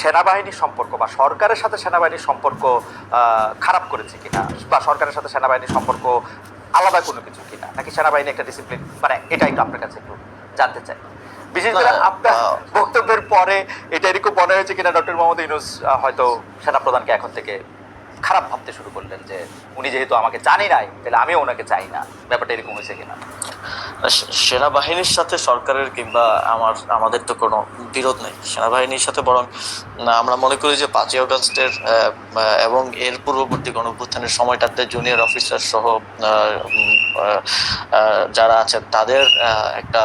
সেনাবাহিনীর সম্পর্ক বা সরকারের সাথে সেনাবাহিনীর সম্পর্ক খারাপ করেছে কিনা? বা সরকারের সাথে সেনাবাহিনীর সম্পর্ক আলাদা কোনো কিছু কিনা? নাকি সেনাবাহিনী একটা ডিসিপ্লিন মানে এটা একটু আপনার কাছে একটু জানতে চাই। বিশেষ করে আপনার বক্তব্যের পরে এটা এরকম মনে হয়েছে কিনা? ডক্টর মোহাম্মদ ইউনুস হয়তো সেনাপ্রধানকে এখন থেকে খারাপ ভাবতে শুরু করলেন যে উনি যেহেতু আমাকে জানি নাই তাহলে আমিও ওনাকে চাই না। ব্যাপারটা এরকম হয়েছে কিনা? সেনাবাহিনীর সাথে সরকারের কিংবা আমার, আমাদের তো কোনো বিরোধ নেই। সেনাবাহিনীর সাথে বরং আমরা মনে করি যে পাঁচই অগস্টের এবং এর পূর্ববর্তী গণঅভ্যুত্থানের সময়টাতে জুনিয়র অফিসার সহ যারা আছেন, তাদের একটা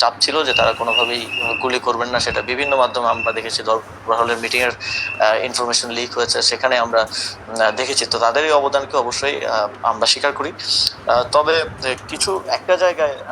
চাপ ছিল যে তারা কোনোভাবেই গুলি করবেন না। সেটা বিভিন্ন মাধ্যমে আমরা দেখেছি। দরবার মিটিংয়ের ইনফরমেশন লিক হয়েছে। সেখানে আমরা দেখেছি। তো তাদেরই অবদানকে অবশ্যই আমরা স্বীকার করি। তবে কিছু একটা জায়গায়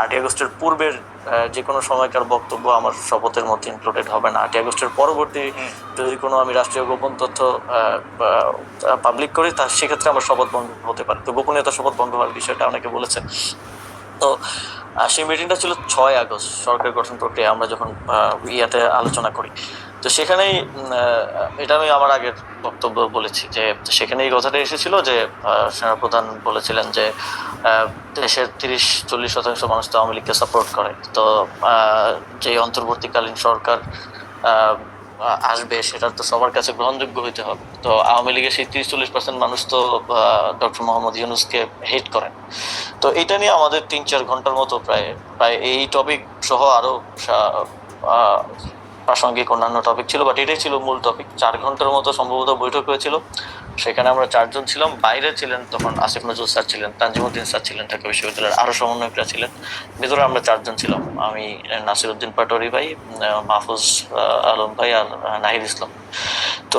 আটই আগস্টের পূর্বের যে কোনো সময়কার বক্তব্য আমার শপথের মধ্যে ইনক্লুডেড হবে না। আটই আগস্টের পরবর্তী যদি কোনো আমি রাষ্ট্রীয় গোপন তথ্য পাবলিক করি তা সেক্ষেত্রে আমার শপথ ভঙ্গ হতে পারে। তো গোপনীয়তা শপথ ভঙ্গ হওয়ার বিষয়টা অনেকে বলেছে তো সেই মিটিংটা ছিল ছয় আগস্ট সরকার গঠন প্রক্রিয়া। আমরা যখন ইয়াতে আলোচনা করি। তো সেখানেই এটা আমি আমার আগের বক্তব্য বলেছি যে সেখানে এই কথাটা এসেছিল যে সেনাপ্রধান বলেছিলেন যে দেশের তিরিশ চল্লিশ শতাংশ মানুষ তো আওয়ামী লীগকে সাপোর্ট করে। তো যে অন্তর্বর্তীকালীন সরকার আসবে সেটা তো সবার কাছে গ্রহণযোগ্য হইতে হবে। তো আওয়ামী লীগের সেই তিরিশ চল্লিশ পার্সেন্ট মানুষ তো ডক্টর মোহাম্মদ ইউনুসকে হেট করেন। তো এটা নিয়ে আমাদের তিন চার ঘণ্টার মতো প্রায় প্রায় এই টপিক সহ আরও সা- আহ, প্রাসঙ্গিক অন্যান্য টপিক ছিল বাট এটাই ছিল মূল টপিক চার ঘণ্টার মতো সম্ভবত বৈঠক হয়েছিল। সেখানে আমরা চারজন ছিলাম। বাইরে ছিলেন তখন আসিফ নজরুল স্যার ছিলেন, তানজিমুদ্দিন স্যার ছিলেন, ঢাকা বিশ্ববিদ্যালয়ের আরও সমন্বয়করা ছিলেন। ভিতরে আমরা চারজন ছিলাম। আমি নাসিরুদ্দিন পাটোয়ারি ভাই মাহফুজ আলম ভাই আর নাহিদ ইসলাম। তো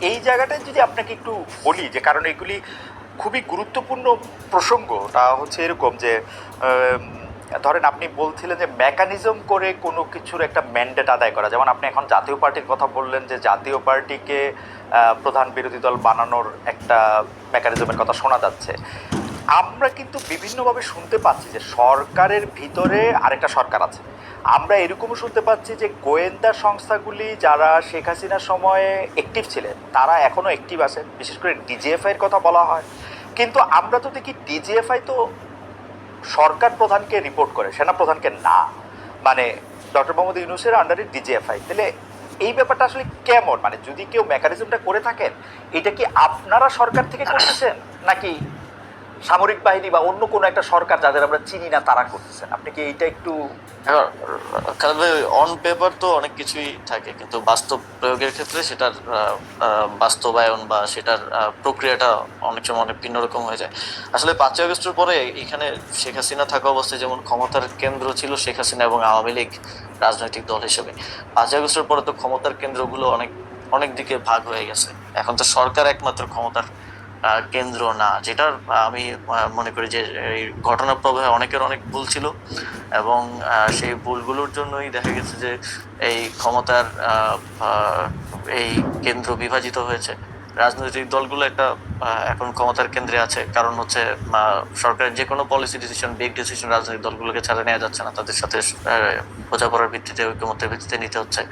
এই জায়গাটায় যদি আপনাকে একটু বলি যে, কারণ এগুলি খুবই গুরুত্বপূর্ণ প্রসঙ্গ, তা হচ্ছে এরকম যে ধরেন আপনি বলছিলেন যে মেকানিজম করে কোনো কিছুর একটা ম্যান্ডেট আদায় করা। যেমন আপনি এখন জাতীয় পার্টির কথা বললেন যে, জাতীয় পার্টিকে প্রধান বিরোধী দল বানানোর একটা মেকানিজমের কথা শোনা যাচ্ছে। আমরা কিন্তু বিভিন্নভাবে শুনতে পাচ্ছি যে, সরকারের ভিতরে আরেকটা সরকার আছে। আমরা এরকমও শুনতে পাচ্ছি যে গোয়েন্দা সংস্থাগুলি যারা শেখ হাসিনার সময়ে অ্যাক্টিভ ছিলেন, তারা এখনও অ্যাক্টিভ আছেন, বিশেষ করে ডিজিএফআইয়ের কথা বলা হয়। কিন্তু আমরা তো দেখি ডিজিএফআই তো সরকার প্রধানকে রিপোর্ট করে, সেনা প্রধানকে না। মানে ডক্টর মোহাম্মদ ইউনুসের আন্ডারে ডিজিএফআই তাহলে এই ব্যাপারটা আসলে কেমন? মানে যদি কেউ মেকানিজমটা করে থাকেন, এটা কি আপনারা সরকার থেকে করতেছেন? নাকি সামরিক বাহিনী বা অন্য কোনো একটা সরকার যাদের আমরা চিনি না, তারা করতেছেন। আপনি কি এইটা একটু অন পেপার তো অনেক কিছুই থাকে, কিন্তু বাস্তব প্রয়োগের ক্ষেত্রে সেটার বাস্তবায়ন বা সেটার প্রক্রিয়াটা অনেক সময় অনেক ভিন্ন রকম হয়ে যায়। আসলে পাঁচই আগস্টের পরে এখানে শেখ হাসিনা থাকা অবস্থায় যেমন ক্ষমতার কেন্দ্র ছিল শেখ হাসিনা এবং আওয়ামী লীগ রাজনৈতিক দল হিসেবে। পাঁচই আগস্টের পরে তো ক্ষমতার কেন্দ্রগুলো অনেক অনেক দিকে ভাগ হয়ে গেছে। এখন তো সরকার একমাত্র ক্ষমতার কেন্দ্র না যেটার আমি মনে করি যে এই ঘটনা প্রবাহে অনেকের অনেক ভুল ছিল এবং সেই ভুলগুলোর জন্যই দেখা গেছে যে এই ক্ষমতার এই কেন্দ্র বিভাজিত হয়েছে। রাজনৈতিক দলগুলো একটা এখন ক্ষমতার কেন্দ্রে আছে। কারণ হচ্ছে সরকারের যে কোনো পলিসি ডিসিশন বিগ ডিসিশন রাজনৈতিক দলগুলোকে ছাড়া নেওয়া যাচ্ছে না। তাদের সাথে বোঝাপড়ার ভিত্তিতে ঐক্যমতের ভিত্তিতে নিতে হচ্ছে।